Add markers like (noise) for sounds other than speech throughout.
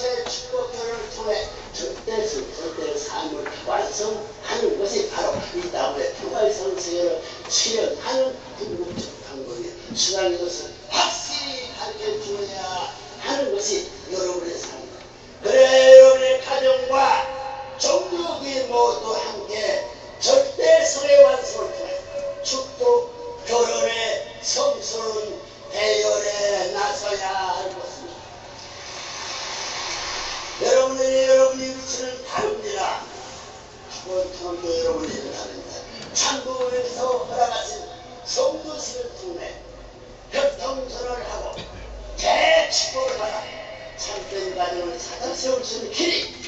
제축복 결혼을 통해 절대성 절대 삶을 완성하는 것이 바로 이 다음에 평화의 세계를 실현하는 궁극적 방법이에요. 신앙 이것을 확실히 가르쳐 주어야 하는 것이 여러분의 삶입니다. 그래야 여러분의 가정과 종족이 모두 함께 절대 성의 완성을 통해 축복 결혼의 성스러운 대열에 나서야 보통도 여러분의 위치는 다릅니다. 참부에서 허락하신 성도식을 통해 협통선언을 하고 대축복을 받아 참된 가정을 찾아 세울 수 있는 길이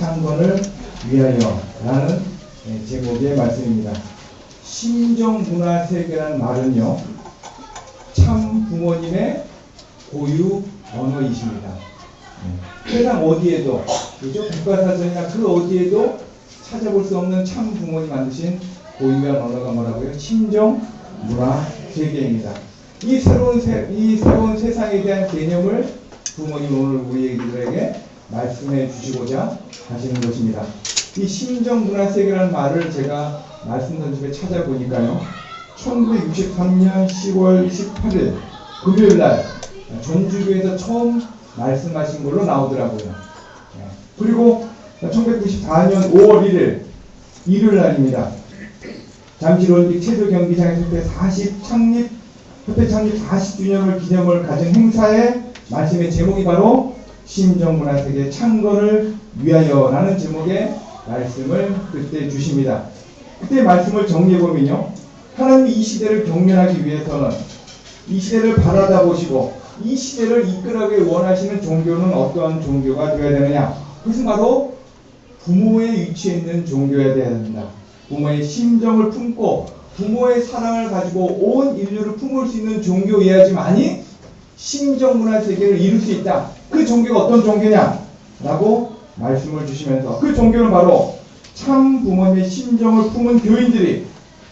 창건을 위하여 라는 예, 제목의 말씀입니다. 신정문화 세계라는 말은요, 참 부모님의 고유 언어이십니다. 예, 세상 어디에도 그죠? 국가사전이나 그 어디에도 찾아볼 수 없는 참 부모님 만드신 고유한 언어가 뭐라고요? 친정 문화 세계입니다. 이 새로운 세, 이 새로운 세상에 대한 개념을 부모님 오늘 우리 애기들에게 말씀해 주시고자 하시는 것입니다. 이 심정 문화 세계라는 말을 제가 말씀 전집에 찾아보니까요. 1963년 10월 18일 금요일 날 전주교에서 처음 말씀하신 걸로 나오더라고요. 예. 그리고 1994년 5월 1일 일요일 날입니다. 잠실 올림픽 체조 경기장에서 그때 40 창립 협회 창립 40주년을 기념을 가진 행사의 말씀의 제목이 바로 심정문화세계 창건을 위하여라는 제목의 말씀을 그때 주십니다. 그때 말씀을 정리해 보면요. 하나님이 이 시대를 경륜하기 위해서는 이 시대를 바라다 보시고 이 시대를 이끌어가길 원하시는 종교는 어떠한 종교가 되어야 되느냐? 그것은 바로 부모의 위치에 있는 종교여야 된다. 부모의 심정을 품고 부모의 사랑을 가지고 온 인류를 품을 수 있는 종교여야지만이 심정 문화 세계를 이룰 수 있다. 그 종교가 어떤 종교냐? 라고 말씀을 주시면서 그 종교는 바로 참 부모님의 심정을 품은 교인들이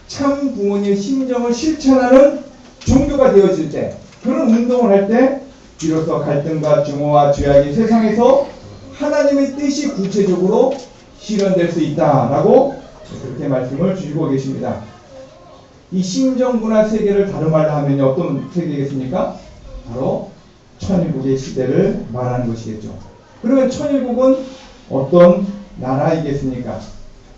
참 부모님의 심정을 실천하는 종교가 되어질 때 그런 운동을 할 때 비로소 갈등과 증오와 죄악이 세상에서 하나님의 뜻이 구체적으로 실현될 수 있다라고 그렇게 말씀을 주시고 계십니다. 이 심정문화 세계를 다른 말로 하면 어떤 세계겠습니까? 바로 천국의 시대를 말하는 것이겠죠. 그러면 천일국은 어떤 나라이겠습니까?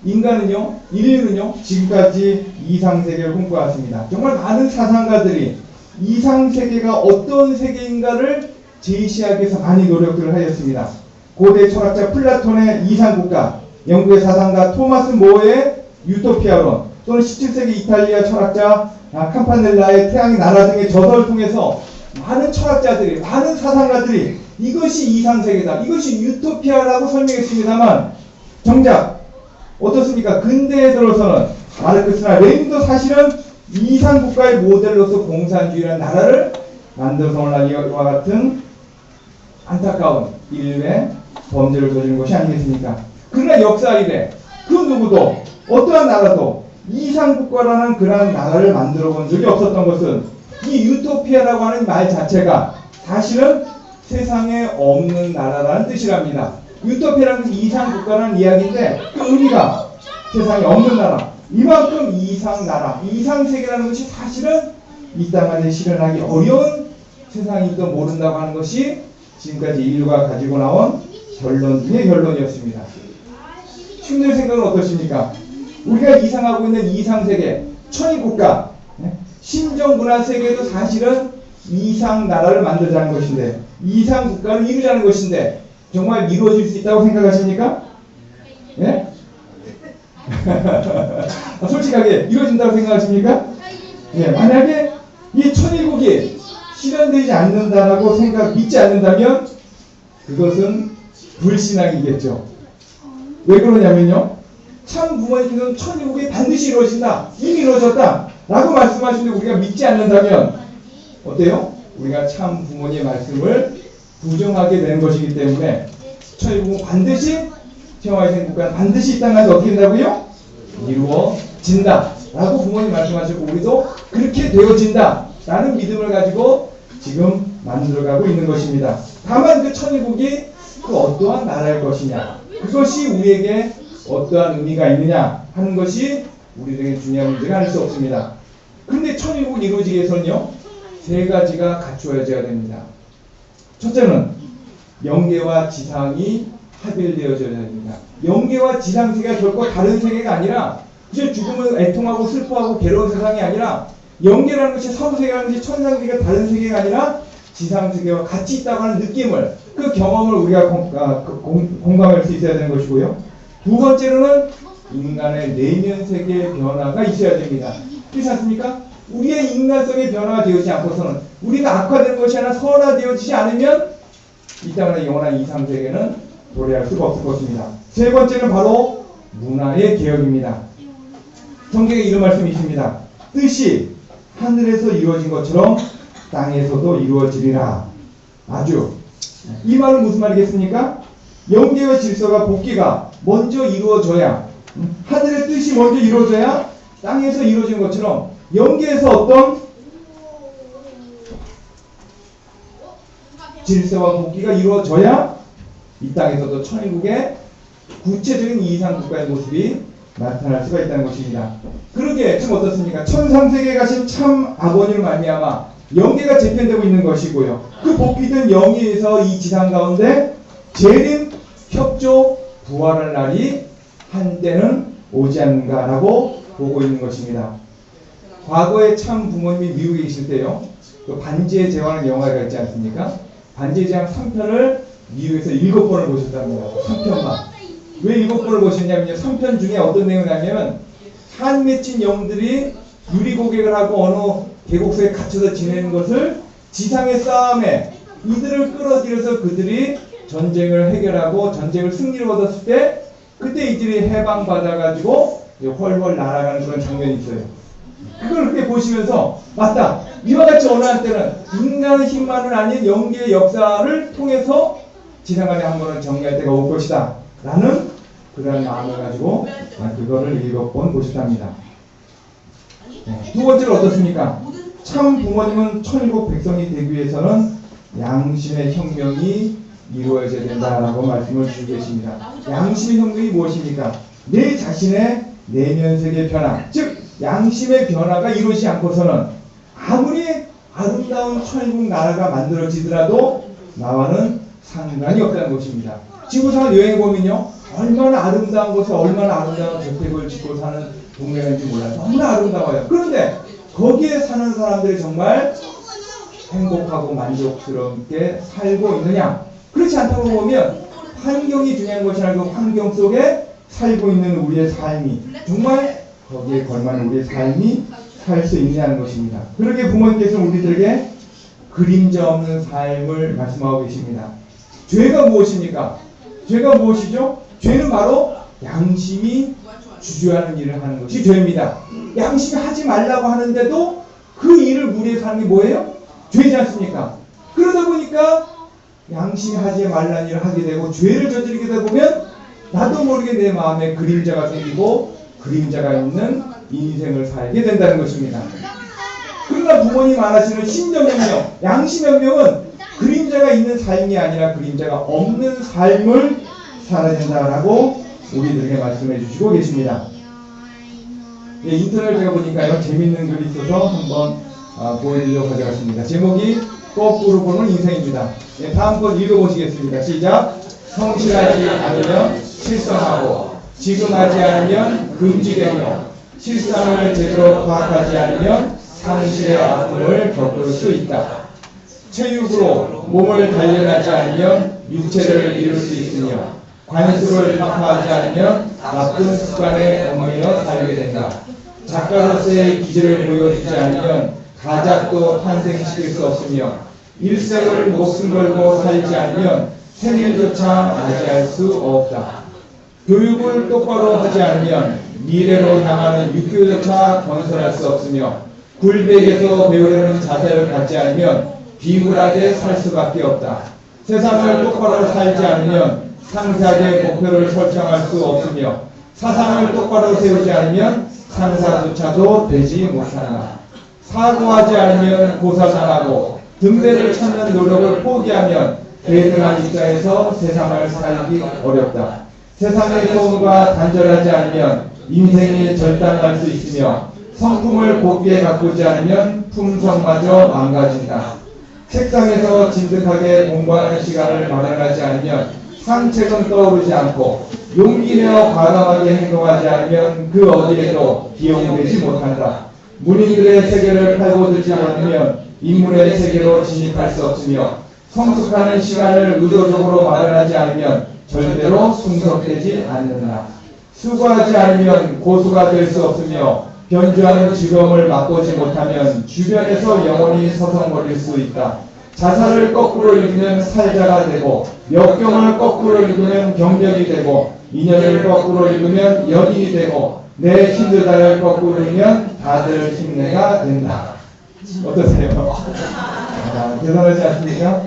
인간은요, 인류는요, 지금까지 이상세계를 꿈꿔왔습니다. 정말 많은 사상가들이 이상세계가 어떤 세계인가를 제시하기 위해서 많이 노력들을 하였습니다. 고대 철학자 플라톤의 이상국가, 영국의 사상가 토마스 모어의 유토피아론, 또는 17세기 이탈리아 철학자 아, 캄파넬라의 태양의 나라 등의 저서를 통해서 많은 철학자들이, 많은 사상가들이 이것이 이상세계다, 이것이 유토피아라고 설명했습니다만 정작 어떻습니까? 근대에 들어서는 마르크스나 레닌도 사실은 이상 국가의 모델로서 공산주의라는 나라를 만들어서 이와 같은 안타까운 일의 범죄를 저지른 것이 아니겠습니까? 그러나 역사 이래 그 누구도 어떠한 나라도 이상 국가라는 그러한 나라를 만들어 본 적이 없었던 것은 이 유토피아라고 하는 말 자체가 사실은 세상에 없는 나라라는 뜻이랍니다. 유토피아라는 것은 이상 국가라는 이야기인데 그 의미가 세상에 없는 나라 이만큼 이상 나라 이상 세계라는 것이 사실은 이 땅 안에 실현하기 어려운 세상이도 모른다고 하는 것이 지금까지 인류가 가지고 나온 결론 중의 결론이었습니다. 친구들 생각은 어떠십니까? 우리가 이상하고 있는 이상 세계, 천의 국가, 네? 심정 문화 세계도 사실은 이상 나라를 만들자는 것인데, 이상 국가를 이루자는 것인데, 정말 이루어질 수 있다고 생각하십니까? 예? (laughs) 솔직하게 이루어진다고 생각하십니까? 예, 만약에 이 천일국이 실현되지 않는다라고 생각, 믿지 않는다면 그것은 불신앙이겠죠. 왜 그러냐면요. 참 부모님께서는 천일국이 반드시 이루어진다. 이미 이루어졌다. 라고 말씀하시는데 우리가 믿지 않는다면 어때요? 우리가 참 부모님의 말씀을 부정하게 되는 것이기 때문에 천일국은 반드시 평화의 행복과는 반드시 이 땅까지 어떻게 된다고요? 이루어진다. 라고 부모님 말씀하시고 우리도 그렇게 되어진다. 라는 믿음을 가지고 지금 만들어가고 있는 것입니다. 다만 그 천일국이 그 어떠한 나라일 것이냐. 그것이 우리에게 어떠한 의미가 있느냐 하는 것이 우리에게 중요한 문제가 아닐 수 없습니다. 그런데 천일국이 이루어지기 위해서는요, 세 가지가 갖추어져야 됩니다. 첫째는 영계와 지상이 합일되어져야 됩니다. 영계와 지상 세계가 결코 다른 세계가 아니라 이제 죽음을 애통하고 슬퍼하고 괴로운 세상이 아니라 영계라는 것이 서부 세계라는 것이 천상 세계가 다른 세계가 아니라 지상 세계와 같이 있다고 하는 느낌을 그 경험을 우리가 공, 아, 그 공, 공감할 수 있어야 되는 것이고요. 두 번째로는 인간의 내면 세계의 변화가 있어야 됩니다. 그렇지 않습니까? 우리의 인간성의 변화가 되어지지 않고서는 우리가 악화된 것이 아니라 선화되어지지 않으면 이 땅의 영원한 이상 세계는 도래할 수가 없을 것입니다. 세 번째는 바로 문화의 개혁입니다. 성경에 이런 말씀이 있습니다. 뜻이 하늘에서 이루어진 것처럼 땅에서도 이루어지리라. 아주 이 말은 무슨 말이겠습니까? 영계와 질서가 복귀가 먼저 이루어져야 음, 하늘의 뜻이 먼저 이루어져야 땅에서 이루어지는 것처럼 영계에서 어떤 질서와 복귀가 이루어져야 이 땅에서도 천일국의 구체적인 이상 국가의 모습이 나타날 수가 있다는 것입니다. 그러게 참 어떻습니까? 천상세계에 가신 참 아버님을 말미암아 영계가 재편되고 있는 것이고요. 그 복귀된 영예에서 이 지상 가운데 재림, 협조, 부활할 날이 한때는 오지 않는가라고 보고 있는 것입니다. 과거에 참 부모님이 미국에 계실 때요. 그 반지의 제왕의 영화가 있지 않습니까? 반지의 제왕 3편을 미국에서 7번을 보셨답니다. 3편만. 왜 일곱 번을 보셨냐면요. 3편 중에 어떤 내용이냐면 한 맺힌 영들이 유리고객을 하고 어느 계곡속에 갇혀서 지내는 것을 지상의 싸움에 이들을 끌어들여서 그들이 전쟁을 해결하고 전쟁을 승리를 얻었을 때 그때 이들이 해방받아가지고 훨훨 날아가는 그런 장면이 있어요. 그걸 그렇게 보시면서 맞다. 이와 같이 어느 한때는 인간의 힘만은 아닌 영계의 역사를 통해서 지상간에 한 번은 정리할 때가 올 것이다. 라는 그런 마음을 가지고 그거를 번 보셨답니다. 네. 두 번째로 어떻습니까? 참 부모님은 천일국 백성이 되기 위해서는 양심의 혁명이 이루어져야 된다라고 말씀을 주고 계십니다. 양심의 혁명이 무엇입니까? 내 자신의 내면 세계 변화, 즉 양심의 변화가 이루어지지 않고서는 아무리 아름다운 천국 나라가 만들어지더라도 나와는 상관이 없다는 것입니다. 지구상을 여행해 보면요, 얼마나 아름다운 곳에 얼마나 아름다운 저택을 짓고 사는 동네가 있는지 몰라요. 너무나 아름다워요. 그런데 거기에 사는 사람들이 정말 행복하고 만족스럽게 살고 있느냐? 그렇지 않다고 보면 환경이 중요한 것이 아니고 환경 속에 살고 있는 우리의 삶이 정말 거기에 걸맞는 우리의 삶이 살 수 있냐는 것입니다. 그러게 부모님께서는 우리들에게 그림자 없는 삶을 말씀하고 계십니다. 죄가 무엇입니까? 죄가 무엇이죠? 죄는 바로 양심이 주저하는 일을 하는 것이 죄입니다. 양심이 하지 말라고 하는데도 그 일을 우리의 삶이 뭐예요? 죄지 않습니까? 그러다 보니까 양심이 하지 말라는 일을 하게 되고 죄를 저지르게 되다 보면 나도 모르게 내 마음에 그림자가 생기고 그림자가 있는 인생을 살게 된다는 것입니다. 그러나 부모님 안 하시는 신정명령, 양심명령은 그림자가 있는 삶이 아니라 그림자가 없는 삶을 살아야 된다라고 우리들에게 말씀해 주시고 계십니다. 예, 인터넷 제가 보니까요 재밌는 글이 있어서 한번 아, 보여드리려고 가져갔습니다. 제목이 거꾸로 보는 인생입니다. 예, 다음 번 읽어보시겠습니다. 시작. 성실하지 않으면 실성하고 지금 하지 않으면 금지되며 실상을 제대로 파악하지 않으면 상실의 아픔을 겪을 수 있다. 체육으로 몸을 단련하지 않으면 육체를 이룰 수 있으며 관습을 타파하지 않으면 나쁜 습관에 얽매여 살게 된다. 작가로서의 기질을 보여주지 않으면 가작도 탄생시킬 수 없으며 일생을 목숨 걸고 살지 않으면 생일조차 맞이할 수 없다. 교육을 똑바로 하지 않으면 미래로 향하는 육교조차 건설할 수 없으며 굴백에서 배우려는 자세를 갖지 않으면 비굴하게 살 수밖에 없다. 세상을 똑바로 살지 않으면 상세하게 목표를 설정할 수 없으며 사상을 똑바로 세우지 않으면 상사조차도 되지 못한다. 사고하지 않으면 고사당하고 등대를 찾는 노력을 포기하면 대등한 입장에서 세상을 살기 어렵다. 세상의 소음과 단절하지 않으면 인생이 절단할 수 있으며 성품을 곱게 가꾸지 않으면 품성마저 망가진다. 책상에서 진득하게 공부하는 시간을 마련하지 않으면 상책은 떠오르지 않고 용기 내어 과감하게 행동하지 않으면 그 어디에도 기용되지 못한다. 문인들의 세계를 팔고들지 않으면 인문의 세계로 진입할 수 없으며 성숙하는 시간을 의도적으로 마련하지 않으면 절대로 순석되지 않는다. 수고하지 않으면 고수가 될 수 없으며 변주하는 즐거움을 맛보지 못하면 주변에서 영원히 서성거릴 수 있다. 자살을 거꾸로 읽으면 살자가 되고 역경을 거꾸로 읽으면 경력이 되고 인연을 거꾸로 읽으면 연인이 되고 내 힘들다를 거꾸로 읽으면 다들 힘내가 된다. 어떠세요? 아, (laughs) 대단하지 않습니까?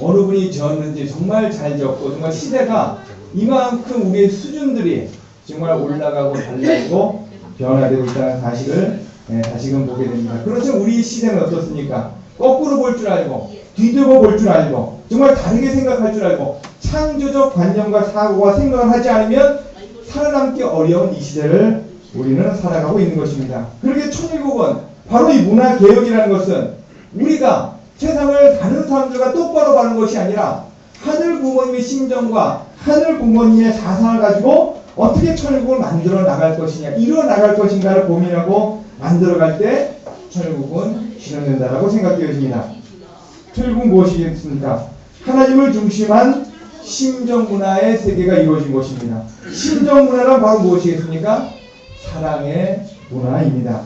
어느 분이 지었는지 정말 잘 지었고 정말 시대가 이만큼 우리의 수준들이 정말 올라가고 달라지고 변화되고 있다는 사실을 예, 다시금 보게 됩니다. 그렇지만 우리 시대는 어떻습니까? 거꾸로 볼 줄 알고 뒤집어 볼줄 알고 정말 다르게 생각할 줄 알고 창조적 관념과 사고와 생각을 하지 않으면 살아남기 어려운 이 시대를 우리는 살아가고 있는 것입니다. 그렇게 천일국은 바로 이 문화 개혁이라는 것은 우리가 세상을 다른 사람들과 똑바로 가는 것이 아니라 하늘 부모님의 심정과 하늘 부모님의 사상을 가지고 어떻게 천일국을 만들어 나갈 것이냐, 이루어 나갈 것인가를 고민하고 만들어 갈 때 천일국은 실현된다라고 생각되어집니다. 천일국 무엇이겠습니까? 하나님을 중심한 심정 문화의 세계가 이루어진 것입니다. 심정 문화란 바로 무엇이겠습니까? 사랑의 문화입니다.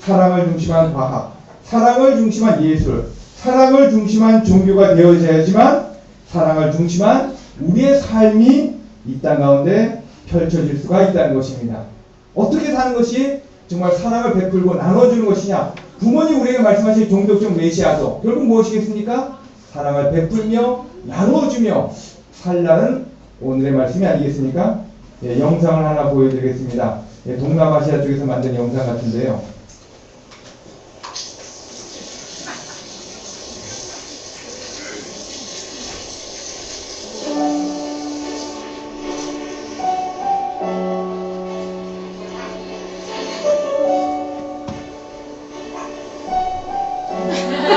사랑을 중심한 과학, 사랑을 중심한 예술, 사랑을 중심한 종교가 되어져야지만 사랑을 중심한 우리의 삶이 이 땅 가운데 펼쳐질 수가 있다는 것입니다. 어떻게 사는 것이 정말 사랑을 베풀고 나눠주는 것이냐? 부모님 우리에게 말씀하신 종족적 메시아도 결국 무엇이겠습니까? 사랑을 베풀며 나눠주며 살라는 오늘의 말씀이 아니겠습니까? 예, 영상을 하나 보여드리겠습니다. 예, 동남아시아 쪽에서 만든 영상 같은데요.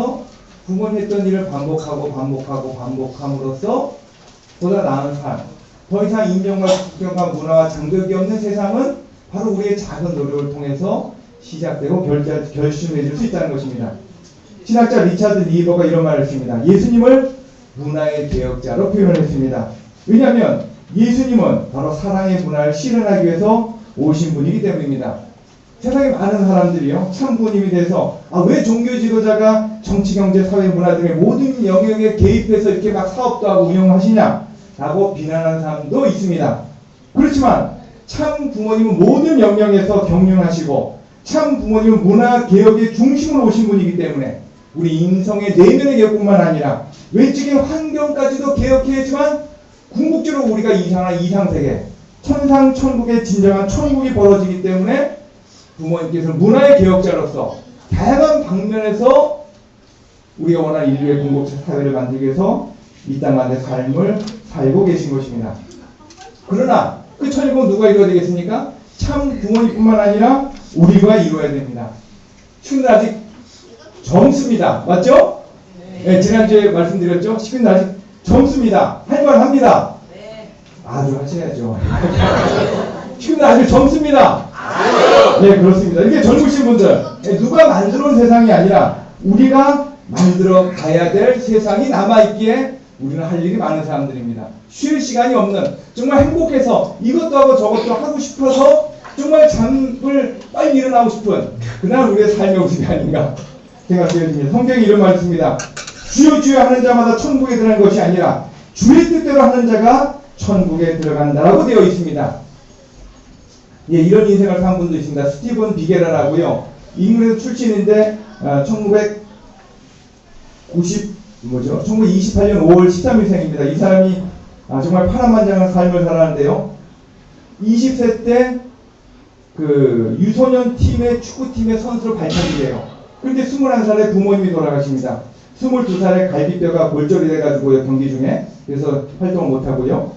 환경권 내에서 부모님 했던 일을 반복하고 반복하고 반복함으로써 보다 나은 삶, 더 이상 인정과 국경과 문화와 장벽이 없는 세상은 바로 우리의 작은 노력을 통해서 시작되고 결심해질 수 있다는 것입니다. 신학자 리차드 리버가 이런 말을 했습니다. 예수님을 문화의 개혁자로 표현했습니다. 왜냐하면 예수님은 바로 사랑의 문화를 실현하기 위해서 오신 분이기 때문입니다. 세상에 많은 사람들이요 참부님이 돼서 아, 왜 종교 지도자가 정치, 경제, 사회, 문화 등의 모든 영역에 개입해서 이렇게 막 사업도 하고 운영하시냐라고 비난하는 사람도 있습니다. 그렇지만 참 부모님은 모든 영역에서 경륜하시고 참 부모님은 문화 개혁의 중심으로 오신 분이기 때문에 우리 인성의 내면의 개혁뿐만 아니라 외적인 환경까지도 개혁해야지만 궁극적으로 우리가 이상한 이상세계 천상 천국의 진정한 천국이 벌어지기 때문에 부모님께서 문화의 개혁자로서 다양한 방면에서 우리가 원하는 인류의 궁극적 사회를 만들기 위해서 이땅 안의 삶을 살고 계신 것입니다. 그러나 그 천국은 누가 이루어야 되겠습니까? 참 부모님뿐만 아니라 우리가 이루어야 됩니다. 시간은 아직 젊습니다. 맞죠? 네, 지난주에 말씀드렸죠? 시간은 아직 젊습니다. 할만 합니다. 아주 하셔야죠. (laughs) 시간은 아직 젊습니다. 네, 그렇습니다. 이게 젊으신 분들, 네, 누가 만들어 온 세상이 아니라 우리가 만들어 가야 될 세상이 남아있기에 우리는 할 일이 많은 사람들입니다. 쉴 시간이 없는, 정말 행복해서 이것도 하고 저것도 하고 싶어서 정말 잠을 빨리 일어나고 싶은 그날 우리의 삶의 모습이 아닌가 생각되어집니다. 성경에 이런 말이 있습니다. 주여 주여 하는 자마다 천국에 들어가는 것이 아니라 주의 뜻대로 하는 자가 천국에 들어간다라고 되어 있습니다. 예, 이런 인생을 산 분도 있습니다. 스티븐 비게라라고요. 잉글랜드 출신인데 어, 1990 뭐죠? 1928년 5월 13일 생입니다. 이 사람이 아, 정말 파란만장한 삶을 살았는데요. 20세 때 그 유소년 팀의 축구팀의 선수로 발탁이 돼요. 그런데 21살에 부모님이 돌아가십니다. 22살에 갈비뼈가 골절이 돼가지고요, 경기 중에. 그래서 활동을 못하고요.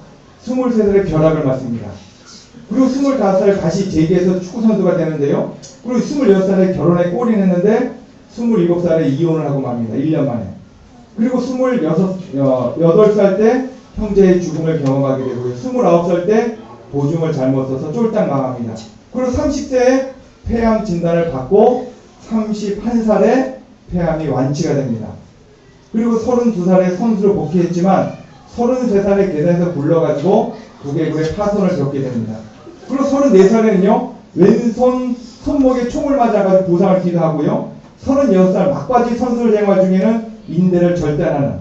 23살에 결학을 맞습니다. 그리고 25살 다시 재기해서 축구선수가 되는데요. 그리고 26살에 결혼에 꼴인했는데 27살에 이혼을 하고 맙니다. 1년 만에. 그리고 26, 어, 8살 때 형제의 죽음을 경험하게 되고요. 29살 때 보증을 잘못 써서 쫄딱 망합니다. 그리고 30세에 폐암 진단을 받고 31살에 폐암이 완치가 됩니다. 그리고 32살에 선수로 복귀했지만 33살에 계단에서 굴러가지고 두개골의 파손을 겪게 됩니다. 그리고 34살에는요, 왼손 손목에 총을 맞아가지고 부상을 기도 하고요, 36살 막바지 선수 생활 중에는 인대를 절단하는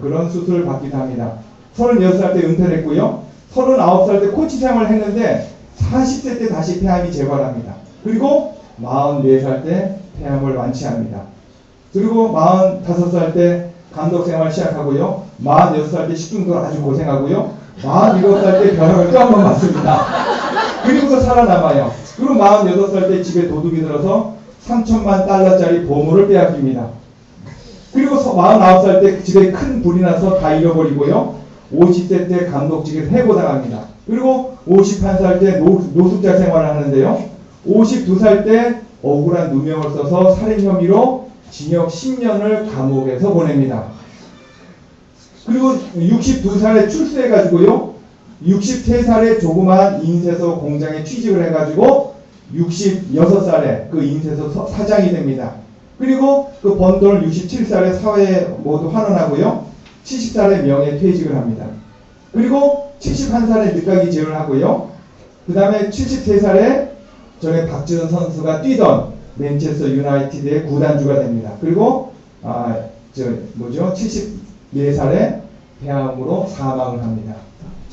그런 수술을 받기도 합니다. 36살 때 은퇴를 했고요, 39살 때 코치 생활을 했는데 40세 때 다시 폐암이 재발합니다. 그리고 44살 때 폐암을 완치합니다. 그리고 45살 때 감독 생활 시작하고요. 46살 때 식중독을 아주 고생하고요. 47살 때 벼락을 또한번 맞습니다. 그리고서 살아남아요. 그리고 48살 때 집에 도둑이 들어서 3천만 달러짜리 보물을 빼앗깁니다. 그리고 49살 때 집에 큰 불이 나서 다 잃어버리고요. 50세 때 감독직에 해고당합니다. 그리고 51살 때 노, 노숙자 생활을 하는데요. 52살 때 억울한 누명을 써서 살인 혐의로 징역 10년을 감옥에서 보냅니다. 그리고 62살에 출세해가지고요. 63살에 조그마한 인쇄소 공장에 취직을 해가지고 66살에 그 인쇄소 서- 사장이 됩니다. 그리고 그 번 돈을 67살에 사회에 모두 환원하고요. 70살에 명예 퇴직을 합니다. 그리고 71살에 늦가기 제을 하고요. 그 다음에 73살에 전에 박지원 선수가 뛰던 맨체스터 유나이티드의 구단주가 됩니다. 그리고 아, 저 뭐죠? 74살에 폐암으로 사망을 합니다.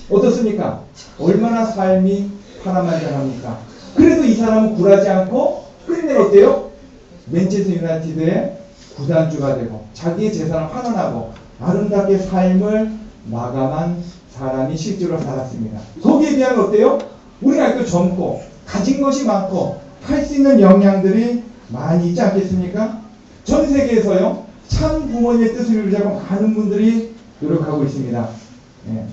어떻습니까? 얼마나 삶이 파란만장합니까? 그래도 이 사람은 굴하지 않고 끝내 어때요? 맨체스터 유나이티드의 구단주가 되고 자기의 재산을 환원하고 아름답게 삶을 마감한 사람이 실제로 살았습니다. 거기에 비하면 어때요? 우리가 아직도 젊고 가진 것이 많고 할 수 있는 역량들이 많이 있지 않겠습니까? 전 세계에서요 참 부모님의 뜻을 이루자고 많은 분들이 노력하고 있습니다. 예.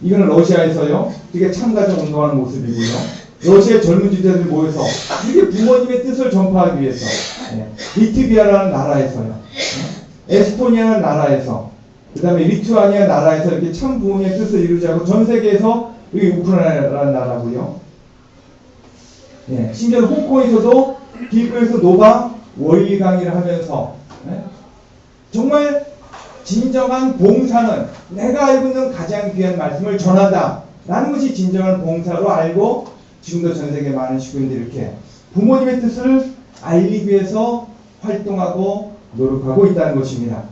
이거는 러시아에서요 이게 참가적 운동하는 모습이고요. 러시아 젊은 주자들이 모여서 이게 부모님의 뜻을 전파하기 위해서 예. 리트비아라는 나라에서요. 예. 에스토니아라는 나라에서 그 다음에 리투아니아 나라에서 이렇게 참 부모님의 뜻을 이루자고 전 세계에서 여기 우크라이나라는 나라고요. 예, 심지어 홍콩에서도 길거리에서 노바 원리 강의를 하면서 예, 정말 진정한 봉사는 내가 알고 있는 가장 귀한 말씀을 전한다. 라는 것이 진정한 봉사로 알고 지금도 전 세계 많은 식구인들이 이렇게 부모님의 뜻을 알리기 위해서 활동하고 노력하고 있다는 것입니다.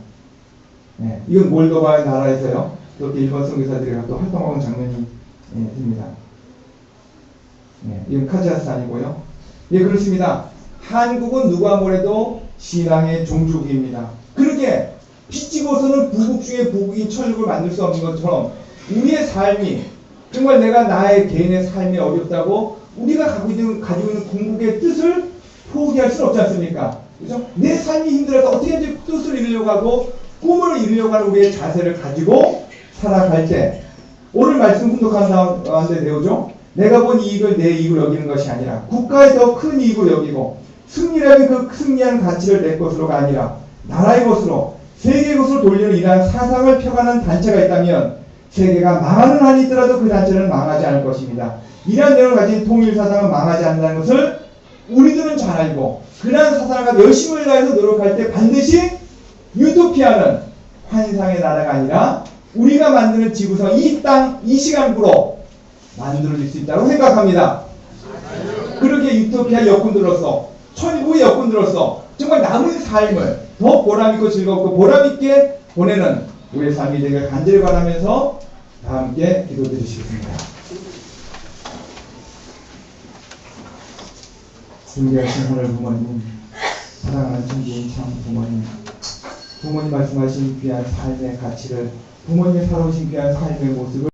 예, 이건 몰도바의 나라에서요. 그렇게 일본 선교사들이 또 활동하는 장면이 예, 듭니다. 예, 이건 카자흐스탄이고요. 예, 그렇습니다. 한국은 누가 뭐래도 신앙의 종족입니다. 그러게 빚지고서는 부국 중에 부국인 천국을 만들 수 없는 것처럼 우리의 삶이 정말 내가 나의 개인의 삶이 어렵다고 우리가 가지고 있는, 가지고 있는 궁극의 뜻을 포기할 수는 없지 않습니까? 그죠? 내 삶이 힘들어서 어떻게든지 뜻을 이루려고 하고 꿈을 이루려고 하는 우리의 자세를 가지고 살아갈 때 오늘 말씀 훈독한 가운데 배우죠? 내가 본 이익을 내 이익으로 여기는 것이 아니라 국가의 더큰 이익으로 여기고 승리라는 그 승리한 가치를 내 것으로가 아니라 나라의 것으로 세계의 것으로 돌리는 이러한 사상을 펴가는 단체가 있다면 세계가 망하는 한이 있더라도 그 단체는 망하지 않을 것입니다. 이러한 내용을 가진 통일 사상은 망하지 않는다는 것을 우리들은 잘 알고 그러한 가지고 열심을 다해서 노력할 때 반드시 유토피아는 환상의 나라가 아니라 우리가 만드는 지구상 이 땅, 이 시간부로 만들어질 수 있다고 생각합니다. 그렇게 유토피아 여군들로서 천국의 여군들로서 정말 남은 삶을 더 보람있고 즐겁고 보람있게 보내는 우리의 삶이 되길 간절히 바라면서 다 함께 기도드리시겠습니다. 존귀하신 하늘 부모님, 사랑하는 천주인 참 부모님, 부모님 말씀하신 귀한 삶의 가치를 부모님이 살아오신 귀한 삶의 모습을